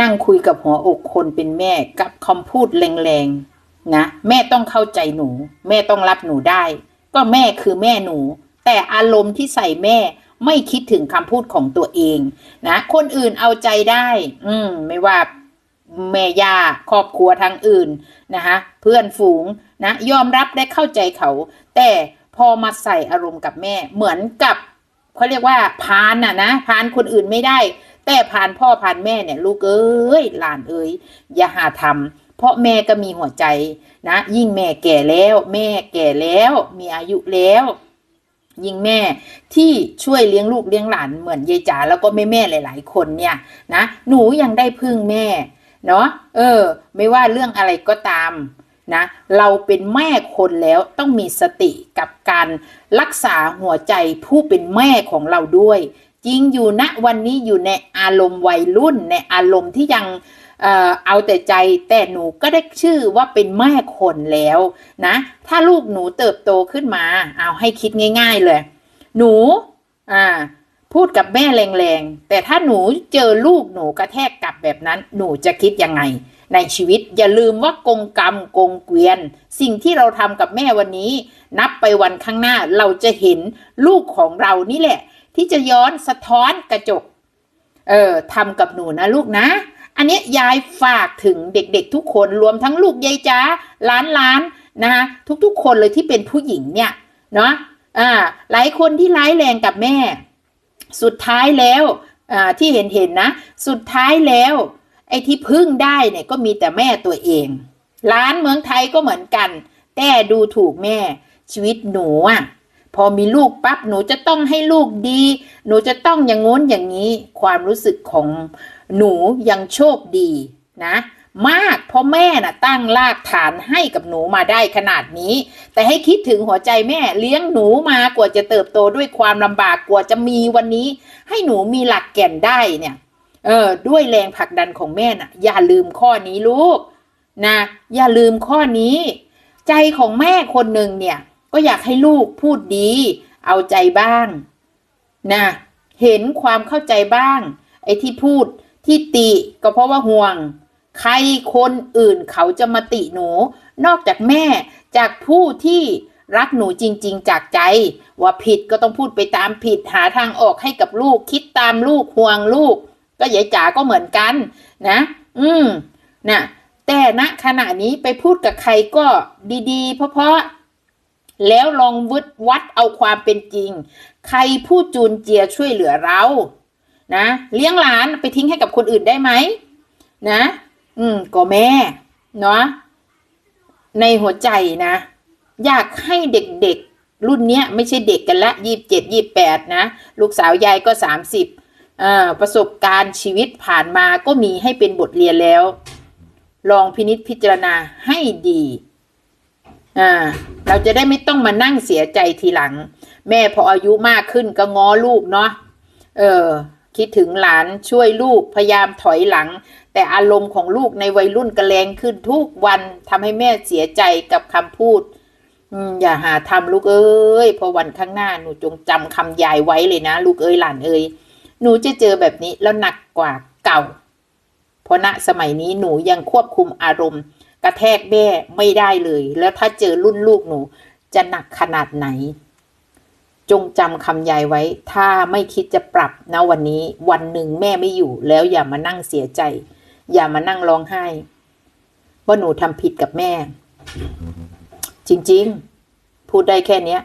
นั่งคุยกับหัวอกคนเป็นแม่กับคำพูดแรงๆนะแม่ต้องเข้าใจหนู แม่ต้องรับหนูได้ ก็แม่คือแม่หนู แต่อารมณ์ที่ใส่แม่ไม่คิดถึงคำพูดของตัวเองนะคนอื่นเอาใจได้ อืมไม่ว่าแม่ย่าครอบครัวทางอื่นนะคะเพื่อนฝูงนะยอมรับและเข้าใจเขา แต่พอมาใส่อารมณ์กับแม่เหมือนกับเขาเรียกว่าพานน่ะนะพานคนอื่นไม่ได้ แต่ผ่านพ่อผ่านแม่เนี่ย ลูกเอ้ยหลานเอ้ยอย่าหาทำเพราะแม่ก็มีหัวใจนะ ยิ่งแม่แก่แล้ว แม่แก่แล้ว มีอายุแล้วยิ่งแม่ที่ช่วยเลี้ยงลูกเลี้ยงหลานเหมือนยายจ๋าแล้วก็แม่แม่หลาย ๆ คนเนี่ยนะหนูยังได้พึ่งแม่เนาะเออ ไม่ว่าเรื่องอะไรก็ตามนะเราเป็นแม่คนแล้วต้องมีสติกับการรักษาหัวใจผู้เป็นแม่ของเราด้วย จริงอยู่ณวันนี้อยู่ในอารมณ์วัยรุ่น ในอารมณ์ที่ยังเออเอาแต่ใจแต่หนูก็ได้ชื่อว่าเป็นแม่คนแล้วนะ ถ้าลูกหนูเติบโตขึ้นมา เอาให้คิดง่าย ๆเลย หนูอ่าพูดกับแม่แรงๆ แต่ถ้าหนูเจอลูกหนูกระแทกกลับแบบนั้น หนูจะคิดยังไง ในชีวิตอย่าลืมว่ากงกรรมกงเกวียน สิ่งที่เราทำกับแม่วันนี้ นับไปวันข้างหน้าเราจะเห็นลูกของเรานี่แหละ ที่จะย้อนสะท้อนกระจก เออทำกับหนูนะลูกนะ อันนี้ยายฝากถึงเด็กๆทุกคนรวมทั้งลูกยายจ้าล้านล้านนะคะทุกๆ คนเลยที่เป็นผู้หญิงเนี่ยเนาะอ่าหลายคนที่ร้ายแรงกับแม่ สุดท้ายแล้วอ่าที่เห็นเห็นๆนะ สุดท้ายแล้ว ไอ้ที่พึ่งได้เนี่ยก็มีแต่แม่ตัวเองร้านเมืองไทยก็เหมือนกัน แต่ดูถูกแม่ชีวิตหนูอะ พอมีลูกปั๊บหนูจะต้องให้ลูกดี หนูจะต้องอย่างงู้นอย่างนี้ ความรู้สึกของหนูยังโชคดีนะ มากเพราะแม่น่ะตั้งรากฐานให้กับหนูมาได้ขนาดนี้ แต่ให้คิดถึงหัวใจแม่เลี้ยงหนูมากว่าจะเติบโตด้วยความลำบากกว่าจะมีวันนี้ ให้หนูมีหลักแก่นได้เนี่ยเออด้วยแรงผลักดันของแม่น่ะ อย่าลืมข้อนี้ลูกนะ อย่าลืมข้อนี้ ใจของแม่คนหนึ่งเนี่ย ก็อยากให้ลูกพูดดี เอาใจบ้างนะเห็นความเข้าใจบ้าง ไอ้ที่พูดที่ติก็เพราะว่าห่วง ใครคนอื่นเขาจะมาติหนู นอกจากแม่จากผู้ที่รักหนูจริง ๆ จากใจ ว่าผิดก็ต้องพูดไปตามผิดหาทางออกให้กับลูก คิดตามลูกห่วงลูก ก็ยายจ๋าก็เหมือนกันนะ อืมนะแต่ณขณะนี้ไปพูดกับใครก็ดีๆ เพราะ แล้วลองวดวัดเอาความเป็นจริง ใครผู้จูนเจียช่วยเหลือเรานะเลี้ยงหลานไปทิ้งให้กับคนอื่นได้ไหมนะอืมก็แม่เนาะในหัวใจนะ อยากให้เด็กๆ รุ่นเนี้ยไม่ใช่เด็กกันละยี่สิบเจ็ดยี่แปดนะ ลูกสาวยายก็สามสิบประสบการณ์ชีวิตผ่านมาก็มีให้เป็นบทเรียนแล้ว ลองพินิษพิจารณาให้ดีอ่า เราจะได้ไม่ต้องมานั่งเสียใจทีหลัง แม่พออายุมากขึ้นก็ง้อลูกเนาะเออ คิดถึงหลานช่วยลูกพยายามถอยหลัง แต่อารมณ์ของลูกในวัยรุ่นกระแรงขึ้นทุกวันทำให้แม่เสียใจกับคำพูดอย่าหาทำลูกเอ้ยพอวันข้างหน้าหนูจงจำคำยายไว้เลยนะ ลูกเอ้ยหลานเอ้ยหนูจะเจอแบบนี้แล้วหนักกว่าเก่า เพราะณสมัยนี้หนูยังควบคุมอารมณ์ กระแทกแม่ไม่ได้เลย แล้วถ้าเจอรุ่นลูกหนู จะหนักขนาดไหน จงจำคำยายไว้ ถ้าไม่คิดจะปรับนะวันนี้ วันหนึ่งแม่ไม่อยู่ แล้วอย่ามานั่งเสียใจ อย่ามานั่งร้องไห้ ว่าหนูทำผิดกับแม่ จริง ๆ พูดได้แค่เนี้ย